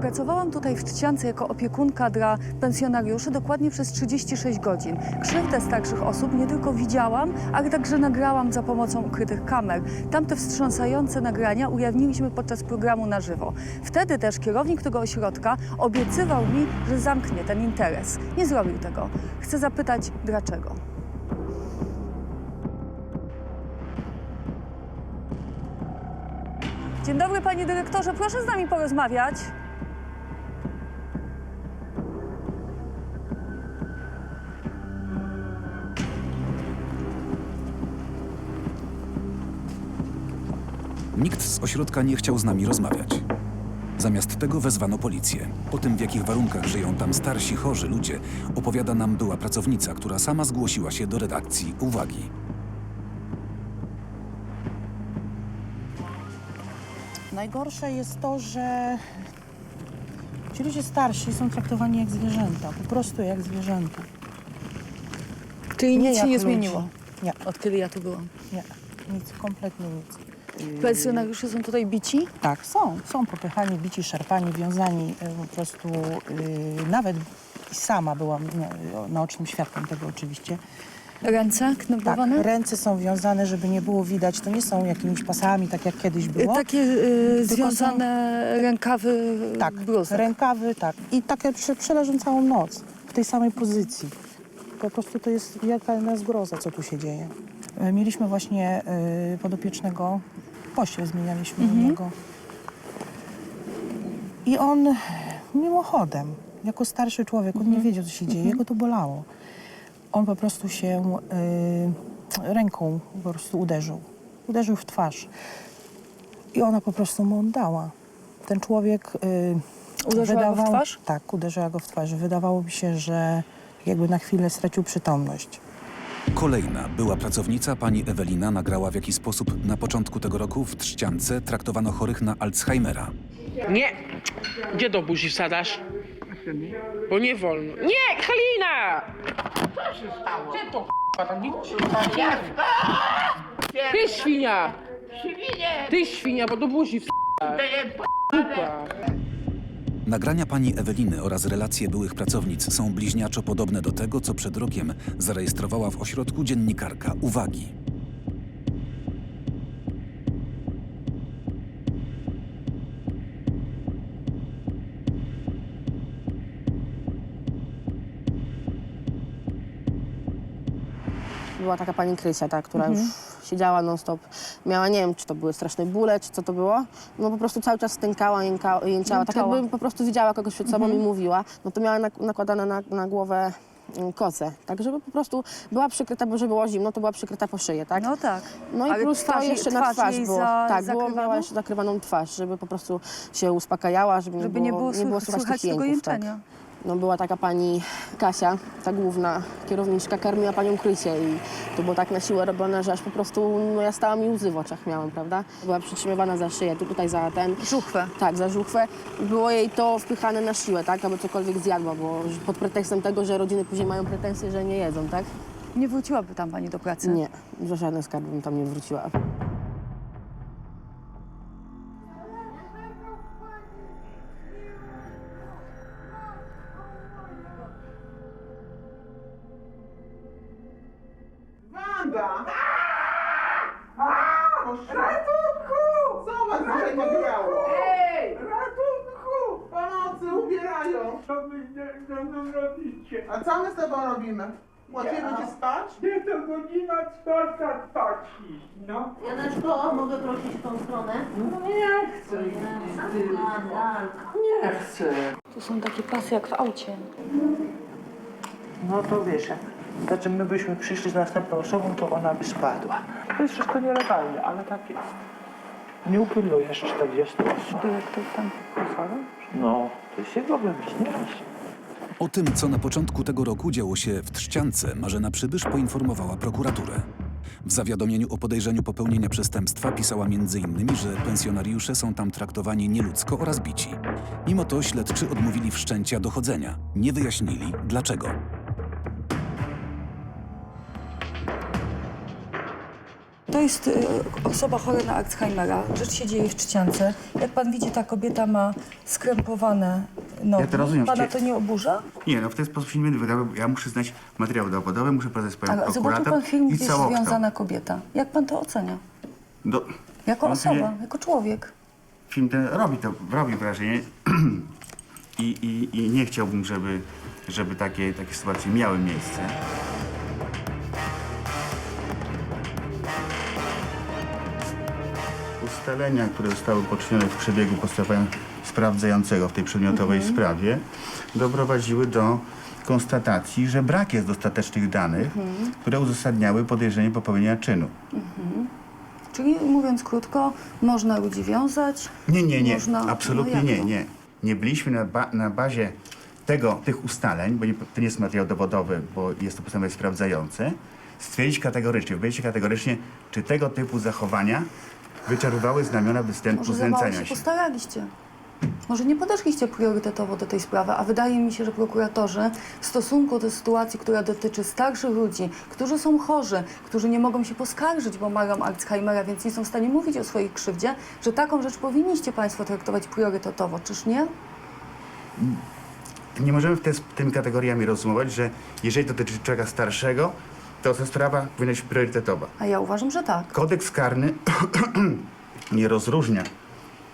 Pracowałam tutaj w Trzciance jako opiekunka dla pensjonariuszy dokładnie przez 36 godzin. Krzywdę starszych osób nie tylko widziałam, ale także nagrałam za pomocą ukrytych kamer. Tamte wstrząsające nagrania ujawniliśmy podczas programu na żywo. Wtedy też kierownik tego ośrodka obiecywał mi, że zamknie ten interes. Nie zrobił tego. Chcę zapytać, dlaczego? Dzień dobry, panie dyrektorze. Proszę z nami porozmawiać. Nikt z ośrodka nie chciał z nami rozmawiać. Zamiast tego wezwano policję. O tym, w jakich warunkach żyją tam starsi, chorzy ludzie, opowiada nam była pracownica, która sama zgłosiła się do redakcji Uwagi. Najgorsze jest to, że ci ludzie starsi są traktowani jak zwierzęta, po prostu jak zwierzęta. Czyli nic jak się nie ludzi. zmieniło, Nie, od kiedy ja tu byłam. nie, nic, kompletnie nic. Pensjonariusze są tutaj bici? Tak, są, są popychani, bici, szarpani, wiązani y, po prostu, y, nawet sama byłam no, naocznym świadkiem tego oczywiście. Ręce Tak, kneblowane? ręce są wiązane, żeby nie było widać, to nie są jakimiś pasami, tak jak kiedyś było. Takie y, Tylko związane rękawy Tak, bluzek. rękawy, tak. I takie prze, przeleżą całą noc w tej samej pozycji. Po prostu to jest wielka zgroza, co tu się dzieje. E, Mieliśmy właśnie y, podopiecznego, pościel zmienialiśmy u niego. I on mimochodem, jako starszy człowiek, on nie wiedział, co się dzieje, jego to bolało. On po prostu się y, ręką po prostu uderzył. Uderzył w twarz. I ona po prostu mu oddała. Ten człowiek. Y, Uderzyła go w twarz? Tak, uderzyła go w twarz. Wydawało mi się, że jakby na chwilę stracił przytomność. Kolejna była pracownica, pani Ewelina, nagrała w jaki sposób na początku tego roku w Trzciance traktowano chorych na Alzheimera. Nie! Gdzie do buzi wsadasz? Bo nie wolno. Nie, Halina! Co się stało? Gdzie to k***a tam nie Ty świnia! Ty świnia, bo do buzi wsadasz. Dupa. Nagrania pani Eweliny oraz relacje byłych pracownic są bliźniaczo podobne do tego, co przed rokiem zarejestrowała w ośrodku dziennikarka Uwagi. Była taka pani Krysia, ta, która już siedziała non-stop. Miała, nie wiem, czy to były straszne bóle, czy co to było. No po prostu cały czas stękała, jęka, jęczała. Tak Jęczała. jakby po prostu widziała kogoś przed sobą i mówiła. No to miała nak- nakładane na, na głowę mm, kocę, tak żeby po prostu była przykryta, bo żeby było zimno, to była przykryta po szyję, tak? No tak. No i Ale plus twarz to jej- jeszcze na twarz twarz jej było. za- tak, było, zakrywaną? miała jeszcze zakrywaną twarz, żeby po prostu się uspokajała, żeby nie Żeby było, nie było, nie było słychać, tych tego jęków. Tak. jęczenia. No była taka pani Kasia, ta główna kierowniczka, karmiła panią Krysię i to było tak na siłę robione, że aż po prostu, no ja stałam i łzy w oczach miałam, prawda? Była przytrzymywana za szyję, tu tutaj za ten, Żuchwę. tak, za żuchwę. I Było jej to wpychane na siłę, tak, aby cokolwiek zjadła, bo pod pretekstem tego, że rodziny później mają pretensje, że nie jedzą, tak? Nie wróciłaby tam pani do pracy? Nie, za żaden skarb bym tam nie wróciła. Co wy ze ze mną robicie? A co my z tobą robimy? Łatwiej będzie spać? Gdzie to godzina czwarta spać iść, no? Janeczko, mogę prosić w tą stronę? No nie chcę, nie chcę. To są takie pasy jak w aucie. No to wiesz, jak znaczy my byśmy przyszli z następną osobą, to ona by spadła. To jest wszystko nielegalne, ale tak jest. Nie upilnujesz 40 osób. Dyrektor tam pozwala? No, to jest jego wymyśl, O tym, co na początku tego roku działo się w Trzciance, Marzena Przybysz poinformowała prokuraturę. W zawiadomieniu o podejrzeniu popełnienia przestępstwa pisała m.in., że pensjonariusze są tam traktowani nieludzko oraz bici. Mimo to śledczy odmówili wszczęcia dochodzenia. Nie wyjaśnili dlaczego. To jest y, osoba chora na Alzheimera. Rzecz się dzieje w Trzciance. Jak pan widzi, ta kobieta ma skrępowane nogi. Ja to rozumiem, Pana to nie oburza? Nie, no w ten sposób się nie będę wydawał. Ja muszę znać materiał dowodowy, muszę z panią Ale zobaczył prokurator pan film, i gdzie jest całokształt. związana kobieta. Jak pan to ocenia? Do, Jako On osoba, sobie- jako człowiek. film ten robi to, robi wrażenie I, i, i nie chciałbym, żeby, żeby takie, takie sytuacje miały miejsce. Ustalenia, które zostały poczynione w przebiegu postępowania sprawdzającego w tej przedmiotowej sprawie, doprowadziły do konstatacji, że brak jest dostatecznych danych, które uzasadniały podejrzenie popełnienia czynu. Czyli mówiąc krótko, można ludzi wiązać. Nie, nie, nie. Można, Absolutnie no nie, nie. Nie byliśmy na, ba na bazie tego, tych ustaleń, bo nie, to nie jest materiał dowodowy, bo jest to postępowanie sprawdzające, stwierdzić kategorycznie, powiedzieć kategorycznie, czy tego typu zachowania wyczerpywały znamiona występu Może za mało znęcania się się. postaraliście. Może nie podeszliście priorytetowo do tej sprawy, a wydaje mi się, że prokuratorzy w stosunku do sytuacji, która dotyczy starszych ludzi, którzy są chorzy, którzy nie mogą się poskarżyć, bo mają Alzheimera, więc nie są w stanie mówić o swojej krzywdzie, że taką rzecz powinniście Państwo traktować priorytetowo, czyż nie? Nie możemy w te, tymi kategoriami rozumować, że jeżeli dotyczy człowieka starszego, to ta sprawa powinna być priorytetowa. A ja uważam, że tak. Kodeks karny nie rozróżnia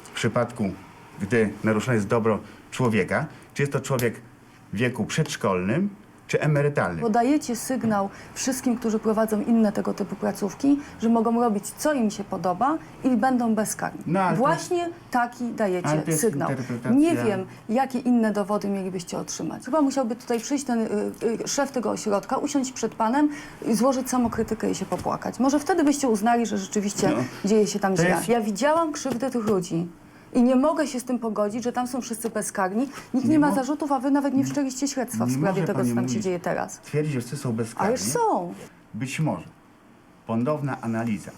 w przypadku, gdy naruszone jest dobro człowieka, czy jest to człowiek w wieku przedszkolnym, czy emerytalnym. Podajecie sygnał wszystkim, którzy prowadzą inne tego typu placówki, że mogą robić, co im się podoba i będą bezkarni. No, ale to- Właśnie taki ale dajecie jest sygnał. interpretacja- Nie wiem, jakie inne dowody mielibyście otrzymać. Chyba musiałby tutaj przyjść ten y, y, szef tego ośrodka, usiąść przed panem, i złożyć samokrytykę i się popłakać. Może wtedy byście uznali, że rzeczywiście No. dzieje się tam To źle. jest- Ja widziałam krzywdę tych ludzi. I nie mogę się z tym pogodzić, że tam są wszyscy bezkarni. Nikt nie, Nie ma mo- zarzutów, a wy nawet nie wszczęliście śledztwa w Nie sprawie może tego, pani co tam się mówić. dzieje teraz. Twierdzi, że wszyscy są bezkarni. Ależ są. Być może ponowna analiza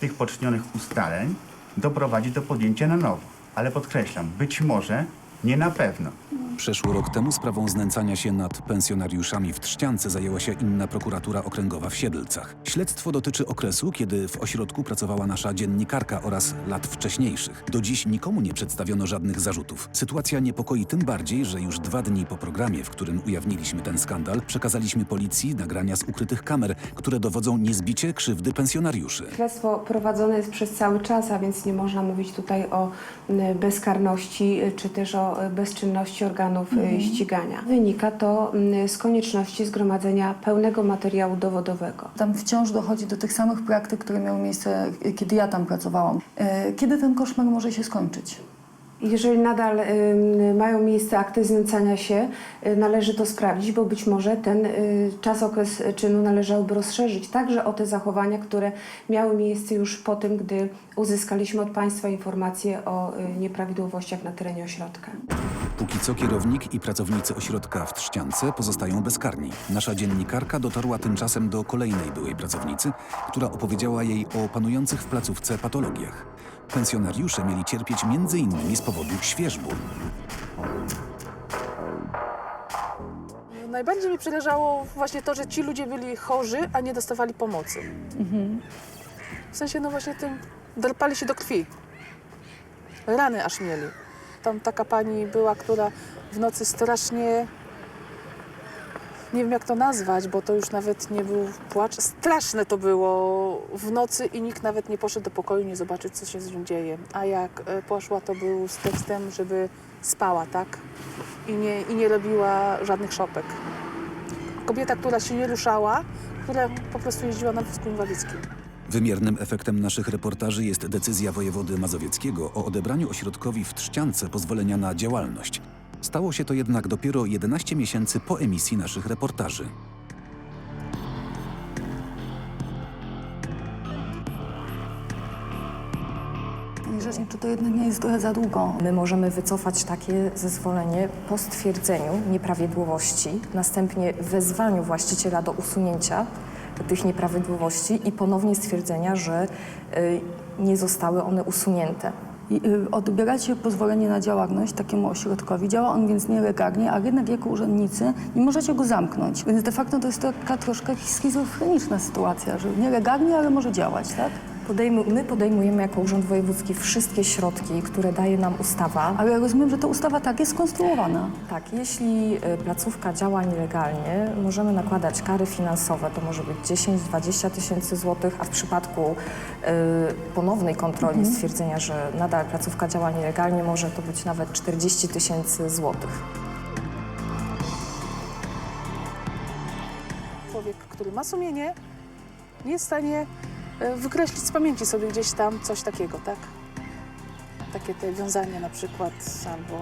tych poczynionych ustaleń doprowadzi do podjęcia na nowo. Ale podkreślam, być może, nie na pewno. Przeszły rok temu sprawą znęcania się nad pensjonariuszami w Trzciance zajęła się inna prokuratura okręgowa w Siedlcach. Śledztwo dotyczy okresu, kiedy w ośrodku pracowała nasza dziennikarka oraz lat wcześniejszych. Do dziś nikomu nie przedstawiono żadnych zarzutów. Sytuacja niepokoi tym bardziej, że już dwa dni po programie, w którym ujawniliśmy ten skandal, przekazaliśmy policji nagrania z ukrytych kamer, które dowodzą niezbicie krzywdy pensjonariuszy. Śledztwo prowadzone jest przez cały czas, a więc nie można mówić tutaj o m, bezkarności y, czy też o y, bezczynności organów y, ścigania. Wynika to m, z konieczności zgromadzenia pełnego materiału dowodowego. Tam wciąż dochodzi do tych samych praktyk, które miały miejsce, kiedy ja tam pracowałam. E, Kiedy ten koszmar może się skończyć? Jeżeli nadal mają miejsce akty znęcania się, y, należy to sprawdzić, bo być może ten y, czas, okres czynu należałoby rozszerzyć także o te zachowania, które miały miejsce już po tym, gdy uzyskaliśmy od Państwa informacje o y, nieprawidłowościach na terenie ośrodka. Póki co kierownik i pracownicy ośrodka w Trzciance pozostają bezkarni. Nasza dziennikarka dotarła tymczasem do kolejnej byłej pracownicy, która opowiedziała jej o panujących w placówce patologiach. Pensjonariusze mieli cierpieć m.in. z powodu świeżbu. Najbardziej mi przeleżało właśnie to, że ci ludzie byli chorzy, a nie dostawali pomocy. W sensie, no właśnie tym drpali się do krwi. Rany aż mieli. Tam taka pani była, która w nocy strasznie, nie wiem jak to nazwać, bo to już nawet nie był płacz. Straszne to było w nocy i nikt nawet nie poszedł do pokoju, nie zobaczyć, co się z nią dzieje. A jak e, poszła, to był z tekstem, żeby spała, tak? I nie, i nie robiła żadnych szopek. Kobieta, która się nie ruszała, która po prostu jeździła na wózku inwalidzkim. Wymiernym efektem naszych reportaży jest decyzja wojewody mazowieckiego o odebraniu ośrodkowi w Trzciance pozwolenia na działalność. Stało się to jednak dopiero 11 miesięcy po emisji naszych reportaży. Panie czy to jednak nie jest trochę za długo? My możemy wycofać takie zezwolenie po stwierdzeniu nieprawidłowości, następnie wezwaniu właściciela do usunięcia tych nieprawidłowości i ponownie stwierdzenia, że y, nie zostały one usunięte. Y, Odbieracie pozwolenie na działalność takiemu ośrodkowi. Działa on więc nielegalnie, a jednak jako urzędnicy nie możecie go zamknąć. Więc de facto to jest taka troszkę schizofreniczna sytuacja, że nielegalnie, ale może działać, tak? Podejmu, my podejmujemy jako Urząd Wojewódzki wszystkie środki, które daje nam ustawa. Ale rozumiem, że ta ustawa tak jest skonstruowana. Tak, jeśli y, placówka działa nielegalnie, możemy nakładać kary finansowe, to może być 10-20 tysięcy złotych, a w przypadku y, ponownej kontroli stwierdzenia, że nadal placówka działa nielegalnie, może to być nawet 40 tysięcy złotych. Człowiek, który ma sumienie, nie jest w stanie e, wykreślić z pamięci sobie gdzieś tam coś takiego, tak? Takie te wiązania na przykład, albo...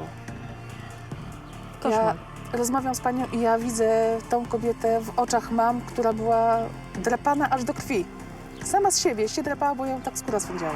Ja Koszmar. rozmawiam z panią i ja widzę tą kobietę w oczach mam, która była drapana aż do krwi. Sama z siebie się drapała, bo ją tak skóra swędziała.